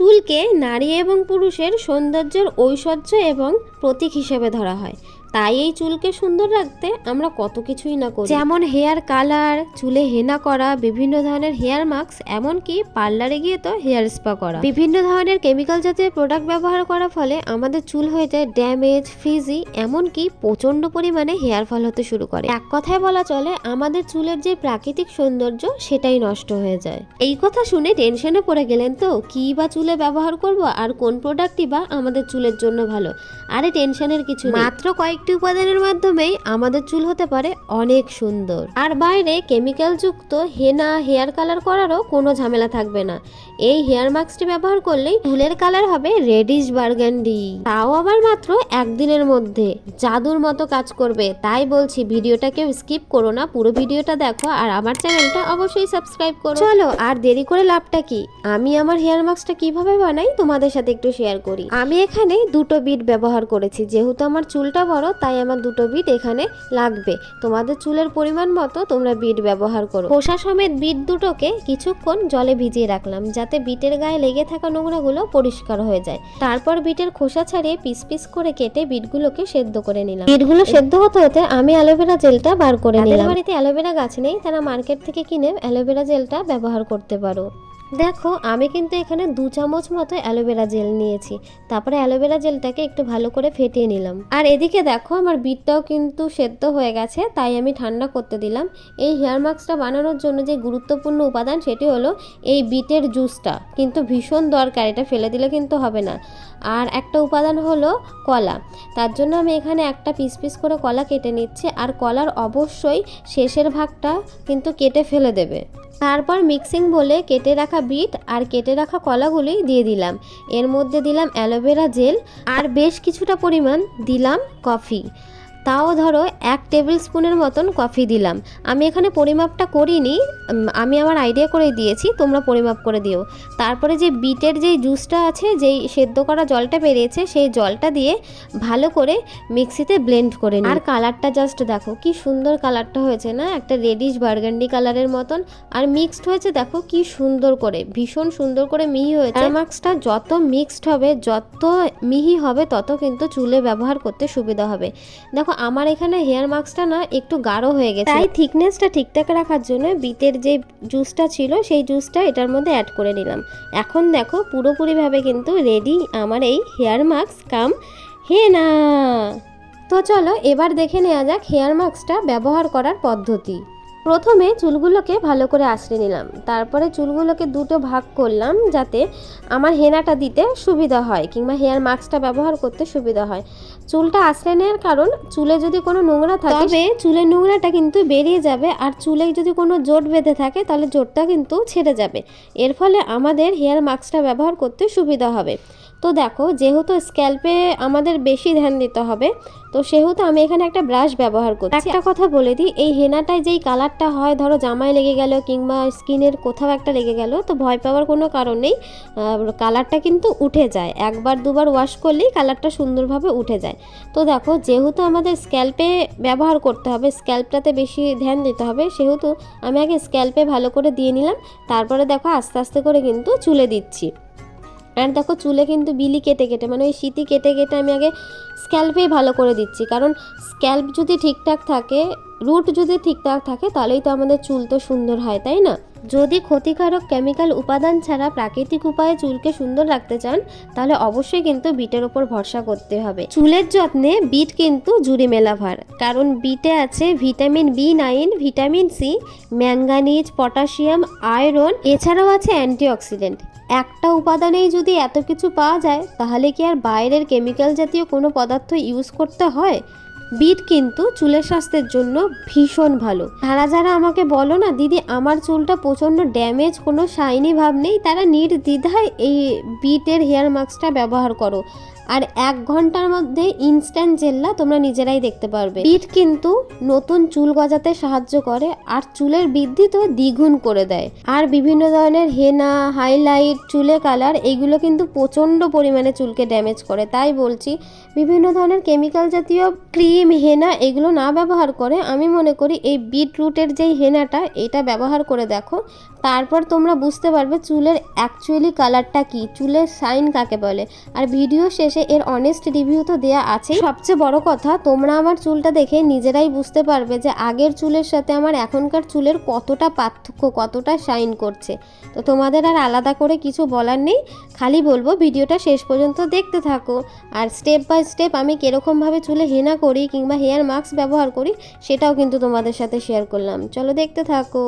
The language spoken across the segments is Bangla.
চুলকে নারী এবং পুরুষের সৌন্দর্যের ঐশ্বর্য এবং প্রতীক হিসেবে ধরা হয়। তাই এই চুলকে সুন্দর রাখতে আমরা কত কিছুই না করি। যেমন হেয়ার কালার চুলে হেনা করা বিভিন্ন ধরনের হেয়ার মাস্ক এমনকি পার্লারে গিয়ে তো হেয়ার স্পা করা। বিভিন্ন ধরনের কেমিক্যাল জাতীয় প্রোডাক্ট ব্যবহার করার ফলে আমাদের চুল হয়ে যায় ড্যামেজ ফ্রিজি এমনকি প্রচণ্ড পরিমাণে হেয়ার ফল হতে শুরু করে। এক কথায় বলা চলে আমাদের চুলের যে প্রাকৃতিক সৌন্দর্য সেটাই নষ্ট হয়ে যায়। এই কথা শুনে টেনশনে পড়ে গেলেন তো কি বা চুলে ব্যবহার করব আর কোন প্রোডাক্টই বা আমাদের চুলের জন্য ভালো? আরে টেনশনের কিছু মাত্র মাত্র কয়েকটি উপাদানের মাধ্যমেই আমাদের চুল হতে পারে অনেক সুন্দর। আর বাইরে কেমিক্যাল যুক্ত হেনা হেয়ার কালার করারও কোনো ঝামেলা থাকবে না। এই হেয়ার মাস্কটি ব্যবহার করলেই চুলের কালার হবে রেডিশ বার্গান্ডি তাও আবার মাত্র একদিনের মধ্যে। জাদুর মতো কাজ করবে। তাই বলছি, ভিডিওটা কেউ স্কিপ করো না। পুরো ভিডিওটা দেখো আর আমার চ্যানেলটা অবশ্যই সাবস্ক্রাইব করো। চলো, আর দেরি করে লাভটা কি? আমি আমার হেয়ার মাস্কটা কীভাবে বানাই তোমাদের সাথে একটু শেয়ার করি। আমি এখানে দুটো বিট ব্যবহার করেছি। যেহেতু আমার চুলটা বড় তাই আমার দুটো বিট এখানে লাগবে। তোমাদের চুলের পরিমাণ মতো তোমরা বিট ব্যবহার করো। খোসা সমেত বিট দুটোকে কিছুক্ষণ জলে ভিজিয়ে রাখলাম যাতে বিটের গায়ে লেগে থাকা নোংরাগুলো পরিষ্কার হয়ে যায়। তারপর বিটের খোসা ছাড়িয়ে পিস পিস করে কেটে বিটগুলোকে সেদ্ধ করে নিলাম। বিটগুলো সেদ্ধ হতে হতে আমি অ্যালোভেরা জেলটা বার করে নিলাম। বাড়িতে অ্যালোভেরা গাছ নেই তারা মার্কেট থেকে কিনে অ্যালোভেরা জেলটা ব্যবহার করতে পারো। দেখো, আমি কিন্তু এখানে দু চামচ মতো অ্যালোভেরা জেল নিয়েছি। তারপরে অ্যালোভেরা জেলটাকে একটু ভালো করে ফেটিয়ে নিলাম। আর এদিকে দেখো, আমার বিটটাও কিন্তু সেদ্ধ হয়ে গেছে, তাই আমি ঠান্ডা করতে দিলাম। এই হেয়ার মাস্কটা বানানোর জন্য যে গুরুত্বপূর্ণ উপাদান, সেটি হলো এই বিটের জুসটা। কিন্তু ভীষণ দরকার, এটা ফেলে দিলে কিন্তু হবে না। আর একটা উপাদান হলো কলা। তার জন্য আমি এখানে একটা পিস পিস করে কলা কেটে নিচ্ছি। আর কলার অবশ্যই শেষের ভাগটা কিন্তু কেটে ফেলে দেবে। তারপর মিক্সিং বলে কেটে রাখা বিট আর কেটে রাখা কলাগুলি দিয়ে দিলাম। এর মধ্যে দিলাম অ্যালোভেরা জেল আর বেশ কিছুটা পরিমাণ দিলাম কফি। তাও ধরো এক টেবিল স্পুনের মতন কফি দিলাম। আমি এখানে পরিমাপটা করিনি আমি আমার আইডিয়া করে দিয়েছি তোমরা পরিমাপ করে দিও। তারপরে যে বিটের যেই জুসটা আছে যেই সেদ্ধ করা জলটা বেরিয়েছে সেই জলটা দিয়ে ভালো করে মিক্সিতে ব্লেন্ড করে নিই আর কালারটা জাস্ট দেখো কি সুন্দর কালারটা হয়েছে না? একটা রেডিশ বার্গান্ডি কালারের মতন। আর মিক্সড হয়েছে দেখো কি সুন্দর করে ভীষণ সুন্দর করে মিহি হয়েছে। হেয়ার মাস্কটা যত মিক্সড হবে যত মিহি হবে তত কিন্তু চুলে ব্যবহার করতে সুবিধা হবে। দেখো আমার এখানে হেয়ার মাস্কটা না একটু গাঢ় হয়ে গেছে। তাই থিকনেসটা ঠিকঠাক রাখার জন্য বিটের যে জুসটা ছিল, সেই জুসটা এটার মধ্যে অ্যাড করে নিলাম। এখন দেখো পুরোপুরিভাবে কিন্তু রেডি আমার এই হেয়ার মাস্ক কাম হেনা তো চলো এবার দেখে নেওয়া যাক হেয়ার মাস্কটা ব্যবহার করার পদ্ধতি। প্রথমে চুলগুলোকে ভালো করে আঁচড়ে নিলাম। তারপরে চুলগুলোকে দুটো ভাগ করলাম যাতে আমার হেনাটা দিতে সুবিধা হয়, কিংবা হেয়ার মাস্কটা ব্যবহার করতে সুবিধা হয়। চুলটা আশ্রয় নেওয়ার কারণ চুলে যদি কোনো নোংরা থাকে, তবে চুলের নোংরাটা কিন্তু বেরিয়ে যাবে আর চুলে যদি কোনো জোট বেঁধে থাকে তাহলে জোটটা কিন্তু ছেড়ে যাবে। এর ফলে আমাদের হেয়ার মাস্কটা ব্যবহার করতে সুবিধা হবে। তো দেখো যেহেতু স্ক্যাল্পে আমাদের বেশি ধ্যান দিতে হবে তো সেহেতু আমি এখানে একটা ব্রাশ ব্যবহার করছি। একটা কথা বলে দিই এই হেনাটায় যেই কালারটা হয় ধরো জামায় লেগে গেল কিংবা স্কিনের কোথাও একটা লেগে গেল তো ভয় পাওয়ার কোনো কারণ নেই। কালারটা কিন্তু উঠে যায়। একবার দুবার ওয়াশ করলেই কালারটা সুন্দরভাবে উঠে যায়। তো দেখো যেহেতু আমাদের স্ক্যাল্পে ব্যবহার করতে হবে স্ক্যাল্পটাতে বেশি ধ্যান দিতে হবে সেহেতু আমি আগে স্ক্যাল্পে ভালো করে দিয়ে নিলাম তারপরে দেখো আস্তে আস্তে করে কিন্তু চুলে দিচ্ছি। আর দেখো, চুলে কিন্তু বিলি কেটে কেটে মানে ওই শীতি কেটে কেটে আমি আগে স্ক্যাল্পেই ভালো করে দিচ্ছি। কারণ স্ক্যাল্প যদি ঠিকঠাক থাকে রুট যদি ঠিকঠাক থাকে, তাহলেই তো আমাদের চুল তো সুন্দর হয়, তাই না? যদি ক্ষতিকারক কেমিক্যাল উপাদান ছাড়া প্রাকৃতিক উপায়ে চুলকে সুন্দর রাখতে চান, তাহলে অবশ্যই কিন্তু বিটের ওপর ভরসা করতে হবে। চুলের যত্নে বিট কিন্তু জুড়ি মেলাভার, কারণ বিটে আছে vitamin B nine vitamin C manganese, potassium, iron, এছাড়াও আছে অ্যান্টিঅক্সিডেন্ট। একটা উপাদানেই যদি এত কিছু পাওয়া যায়, তাহলে কি আর বাইরের কেমিক্যাল জাতীয় কোনো পদার্থ ইউজ করতে হয়? বিট কিন্তু চুলের স্বাস্থ্যের জন্য ভীষণ ভালো। তারা যারা আমাকে বলো না, দিদি, আমার চুলটা প্রচণ্ড ড্যামেজ, কোনো শাইনি ভাব নেই, তারা নির্দ্বিধায় এই বিটের হেয়ার মাস্কটা ব্যবহার করো। আর এক ঘণ্টার মধ্যে ইনস্ট্যান্ট জেল্লা তোমরা নিজেরাই দেখতে পারবে। বিট কিন্তু নতুন চুল গজাতে সাহায্য করে আর চুলের বৃদ্ধি তো দ্বিগুণ করে দেয়। আর বিভিন্ন ধরনের হেনা হাইলাইট চুলে কালার এগুলো কিন্তু প্রচণ্ড পরিমাণে চুলকে ড্যামেজ করে। তাই বলছি, বিভিন্ন ধরনের কেমিক্যাল জাতীয় ক্রিম হেনা এগুলো না ব্যবহার করে আমি মনে করি এই বিট রুটের যেই হেনাটা, এটা ব্যবহার করে দেখো। তারপর তোমরা বুঝতে পারবে চুলের অ্যাকচুয়ালি কালারটা কি, চুলের সাইন কাকে বলে। আর ভিডিও শেষে এর অনেস্ট রিভিউ তো দেয়া আছে সবচেয়ে বড় কথা, তোমরা আমার চুলটা দেখে নিজেরাই বুঝতে পারবে যে আগের চুলের সাথে আমার এখনকার চুলের কতটা পার্থক্য, কতটা শাইন করছে। তো তোমাদের আর আলাদা করে কিছু বলার নেই, খালি বলব ভিডিওটা শেষ পর্যন্ত দেখতে থাকো। আর স্টেপ বাই স্টেপ আমি কীরকমভাবে চুলে হেনা করি কিংবা হেয়ার মাস্ক ব্যবহার করি, সেটাও কিন্তু তোমাদের সাথে শেয়ার করলাম। চলো দেখতে থাকো।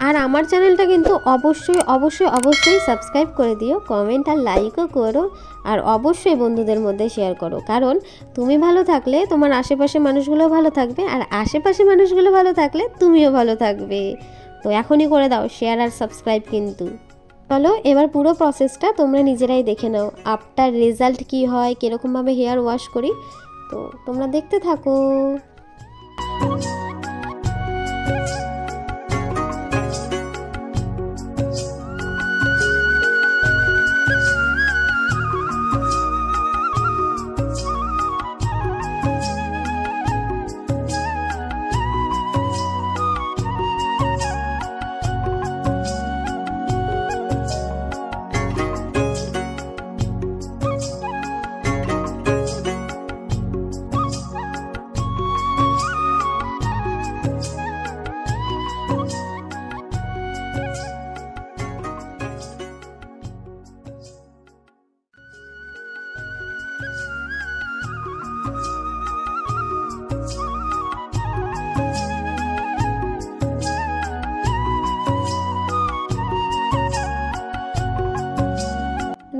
আর আমার চ্যানেলটা কিন্তু অবশ্যই অবশ্যই অবশ্যই সাবস্ক্রাইব করে দিও কমেন্ট আর লাইকও করো, আর অবশ্যই বন্ধুদের মধ্যে শেয়ার করো। কারণ তুমি ভালো থাকলে তোমার আশেপাশে মানুষগুলো ভালো থাকবে, আর আশেপাশে মানুষগুলো ভালো থাকলে তুমিও ভালো থাকবে। তো এখনই করে দাও শেয়ার আর সাবস্ক্রাইব কিন্তু। চলো, এবার পুরো প্রসেসটা তোমরা নিজেরাই দেখে নাও আফটার রেজাল্ট কি হয়, কীরকমভাবে হেয়ার ওয়াশ করি। তো তোমরা দেখতে থাকো।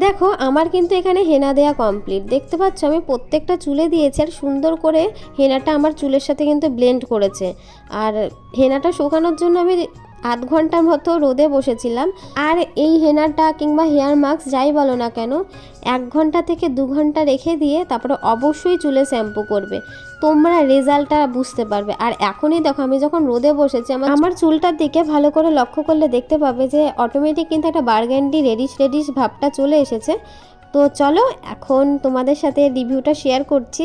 দেখো, আমার কিন্তু এখানে হেনা দেয়া কমপ্লিট দেখতে পাচ্ছ, আমি প্রত্যেকটা চুলে দিয়েছি আর সুন্দর করে হেনাটা আমার চুলের সাথে কিন্তু ব্লেন্ড করেছে। আর হেনাটা শুকানোর জন্য আমি আধ ঘণ্টার মতো রোদে বসেছিলাম। আর এই হেনাটা কিংবা হেয়ার মাস্ক যাই বলো না কেন, এক ঘণ্টা থেকে দু ঘণ্টা রেখে দিয়ে তারপরে অবশ্যই চুলে শ্যাম্পু করবে। তোমরা রেজাল্টটা বুঝতে পারবে। আর এখনই দেখো, আমি যখন রোদে বসেছি, আমার আমার চুলটার দিকে ভালো করে লক্ষ্য করলে দেখতে পাবে যে অটোমেটিক কিন্তু একটা বার্গেন্ডি রেডিশ রেডিশ ভাবটা চলে এসেছে। তো চলো, এখন তোমাদের সাথে রিভিউটা শেয়ার করছি।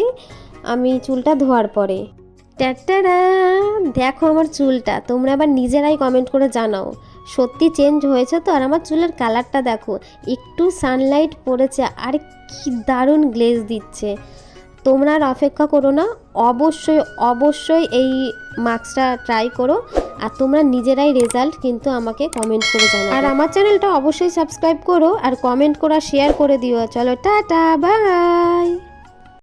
আমি চুলটা ধোয়ার পরে। ট্যাটারা দেখো আমার চুলটা, তোমরা আবার নিজেরাই কমেন্ট করে জানাও। সত্যি চেঞ্জ হয়েছে তো? আর আমার চুলের কালারটা দেখো, একটু সানলাইট পড়েছে, আর কি দারুণ গ্লেজ দিচ্ছে। তোমরা আর অপেক্ষা করো না, অবশ্যই অবশ্যই এই মাস্কটা ট্রাই করো, আর তোমরা নিজেরাই রেজাল্ট কিন্তু আমাকে কমেন্ট করে জানাও আর আমার চ্যানেলটা অবশ্যই সাবস্ক্রাইব করো, আর কমেন্ট করা শেয়ার করে দিও। চলো, টাটা বাই